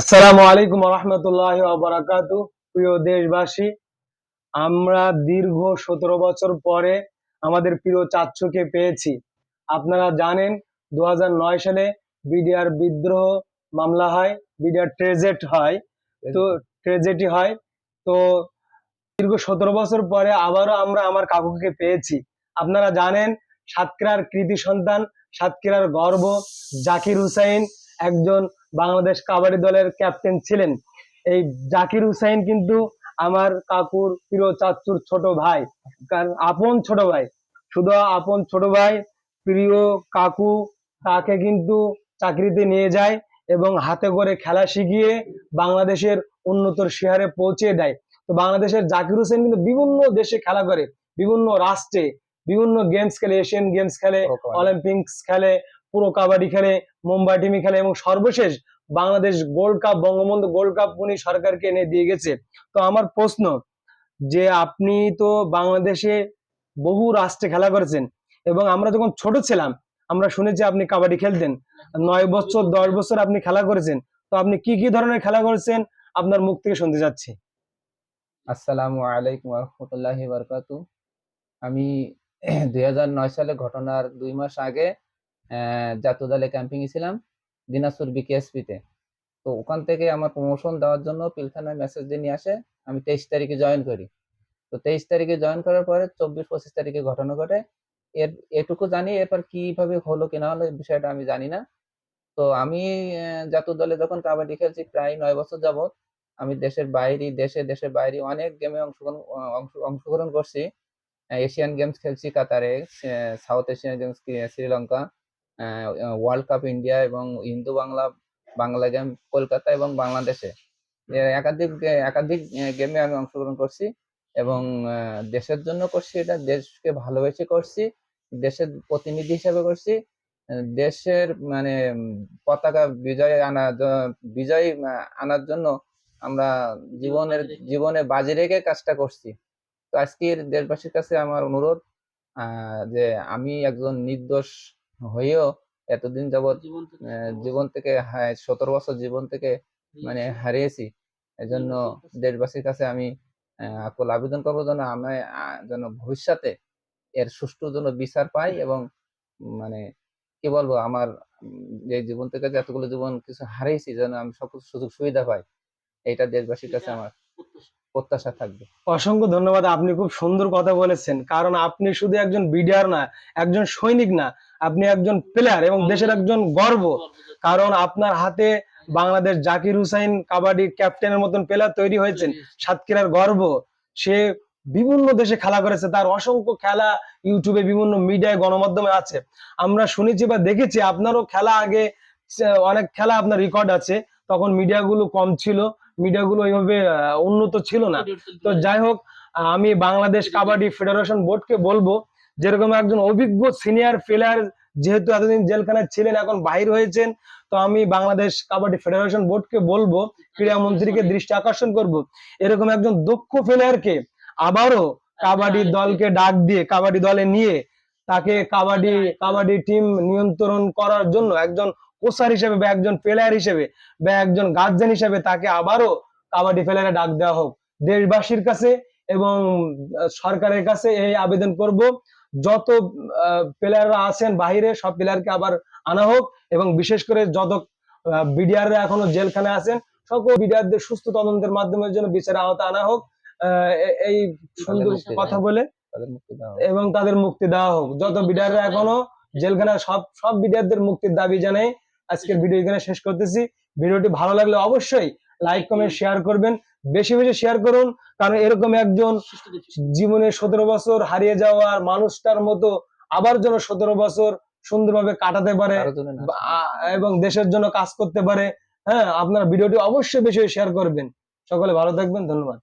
আসসালামু আলাইকুম রহমতুল্লাহ বারাকাতু প্রিয় দেশবাসী, আমরা দীর্ঘ সতেরো বছর পরে আমাদের প্রিয় চাচ্চুকে পেয়েছি। আপনারা জানেন দু সালে বিডিআর বিদ্রোহ মামলা হয়, বিডিআর ট্রেজেট হয়, তো ট্রেজেডি হয়। তো দীর্ঘ সতেরো বছর পরে আবারও আমরা আমার কাকুকে পেয়েছি। আপনারা জানেন, সাতক্ষীরার কৃতি সন্তান, সাতক্ষীরার গর্ব, জাকির হুসাইন একজন বাংলাদেশ কাবাডি দলের ক্যাপ্টেন ছিলেন। এই জাকির হুসাইন কিন্তু আমার কাকুর প্রিয় চাচুর ছোট ভাই কারণ আপন ছোট ভাই। শুধু আপন ছোট ভাই প্রিয় কাকু তাকে কিন্তু চাকরিতে নিয়ে যায় এবং হাতে করে খেলা শিখিয়ে বাংলাদেশের উন্নতর শিহারে পৌঁছে দেয়। তো বাংলাদেশের জাকির হোসেন কিন্তু বিভিন্ন দেশে খেলা করে বিভিন্ন রাষ্ট্রে বিভিন্ন গেমস খেলে এশিয়ান গেমস খেলে অলিম্পিক্স খেলে পুরো কাবাডি খেলে, মুম্বাই টিমি খেলে এবং সর্বশেষ Bangladesh gold cup Bangabandhu gold cup উনি সরকারকে এনে দিয়ে গেছে। তো আমার প্রশ্ন, যে আপনি তো বাংলাদেশে বহু রাষ্ট্রে খেলা করেছেন এবং আমরা যখন ছোট ছিলাম, আমরা শুনেছি আপনি কাবাডি খেলতেন। নয় বছর, দশ বছর আপনি খেলা করেছেন। তো আপনি কি কি ধরনের খেলা করেছেন? আপনার মুখ থেকে শুনতে যাচ্ছি। আসসালামু আলাইকুম রহমতুল্লাহি বারকাতু আমি দুই হাজার নয় সালে ঘটনার দুই মাস আগে জাতীয় দলে ক্যাম্পিং এ ছিলাম, দিনাজপুর বিকেএসপি তে। ওখান থেকে আমার প্রমোশন দেওয়ার জন্য পিলখানায় মেসেজ দিয়ে নিয়ে আসে, আমি তেইশ তারিখে জয়েন করি। তো তেইশ তারিখে জয়েন করার পরে চব্বিশ পঁচিশ তারিখে ঘটনা ঘটে। এর, এটুকু জানি, এরপর কীভাবে হলো কিনা হলো বিষয়টা আমি জানি না। তো আমি জাতীয় দলে যখন কাবাডি খেলছি প্রায় নয় বছর যাবত আমি দেশের বাইরে, দেশে, দেশের বাইরে অনেক গেমে অংশগ্রহণ অংশগ্রহণ করছি। এশিয়ান গেমস খেলছি কাতারে South Asian games Sri Lanka world cup India এবং হিন্দু বাংলা বাংলা গেম কলকাতা এবং বাংলাদেশে। একাধিক একাধিক গেমে আমি অংশগ্রহণ করছি এবং দেশের জন্য করছি এটা, দেশকে ভালোবেসে করছি, দেশের প্রতিনিধি হিসাবে করছি। দেশের মানে পতাকা বিজয় আনা, বিজয় আনার জন্য আমরা জীবনের, জীবনে বাজি রেখে কাজটা করছি। তো আজকের দেশবাসীর কাছে আমার অনুরোধ যে আমি একজন নির্দোষ হয়েও এতদিন যাবৎ জীবন থেকে সতেরো বছর। জীবন থেকে মানে হারিয়েছি। এজন্য দেশবাসীর কাছে আমি আকুল আবেদন করব যেন আমি যেন ভবিষ্যতে এর সুষ্ঠু যেন বিচার পাই এবং মানে কি বলব আমার যে জীবন থেকে যে এতগুলো জীবন কিছু হারিয়েছি যেন আমি সব কিছু সুযোগ সুবিধা পাই। এটা দেশবাসীর কাছে আমার প্রত্যাশা থাকবে। অসংখ্য ধন্যবাদ, আপনি খুব সুন্দর কথা বলেছেন। কারণ আপনি শুধু একজন বিডিআর না, একজন সৈনিক না, আপনি একজন প্লেয়ার এবং দেশের একজন গর্ব। কারণ আপনার হাতে বাংলাদেশ জাকির হুসাইন কাবাডি ক্যাপ্টেনের মতন প্লেয়ার তৈরি হয়েছেন, সাতক্ষীরার গর্ব। সে বিভিন্ন দেশে খেলা করেছে, তার অসংখ্য খেলা ইউটিউবে, বিভিন্ন মিডিয়ায়, গণমাধ্যমে আছে। আমরা শুনেছি বা দেখেছি, আপনারও খেলা আগে, অনেক খেলা আপনার রেকর্ড আছে, তখন মিডিয়াগুলো কম ছিল। মিডিয়াগুলো ওইভাবে উন্নত ছিল না। তো যাই হোক আমি বাংলাদেশ কাবাডি ফেডারেশন বোর্ডকে বলব যেরকম একজন অভিজ্ঞ সিনিয়র প্লেয়ার যেহেতু এতদিন জেলখানায় ছিলেন এখন বাহির হয়েছেন তো আমি বাংলাদেশ কাবাডি ফেডারেশন বোর্ডকে বলব ক্রীড়া মন্ত্রীকে দৃষ্টি আকর্ষণ করব। এরকম একজন দক্ষ প্লেয়ারকে আবারও কাবাডি দলকে ডাক দিয়ে কাবাডি দলে নিয়ে তাকে কাবাডি কাবাডি টিম নিয়ন্ত্রণ করার জন্য একজন কোচার হিসেবে বা একজন প্লেয়ার হিসেবে বা একজন গার্জেন হিসেবে তাকে আবারও কাবাডি প্লেয়ারে ডাক দেওয়া হোক। দেশবাসীর কাছে এবং সরকারের কাছে এই আবেদন করব। যত প্লেয়াররা আছেন বাহিরে সব প্লেয়ারকে আবার আনা হোক এবং বিশেষ করে যত বিডিআররা এখনও জেলখানে আছেন সকল বিডিআরদের সুস্থ তদন্তের মাধ্যমে যেন বিচারে আওতা আনা হোক। আহ, এই সুন্দর কথা বলে। এবং তাদের মুক্তি দেওয়া হোক। যত বিডিআররা এখনও জেলখানায় সব সব বিডিআরদের মুক্তির দাবি জানাই আজকের ভিডিও এখানে শেষ করতেছি। ভিডিওটি ভালো লাগলে অবশ্যই লাইক কমেন্ট শেয়ার করবেন। বেশি বেশি শেয়ার করুন কারণ এরকম একজন জীবনে সতেরো বছর হারিয়ে যাওয়ার মানুষটার মতো আবার যেন সতেরো বছর সুন্দরভাবে কাটাতে পারে এবং দেশের জন্য কাজ করতে পারে। হ্যাঁ আপনারা ভিডিওটি অবশ্যই বেশি শেয়ার করবেন। সকলে ভালো থাকবেন ধন্যবাদ।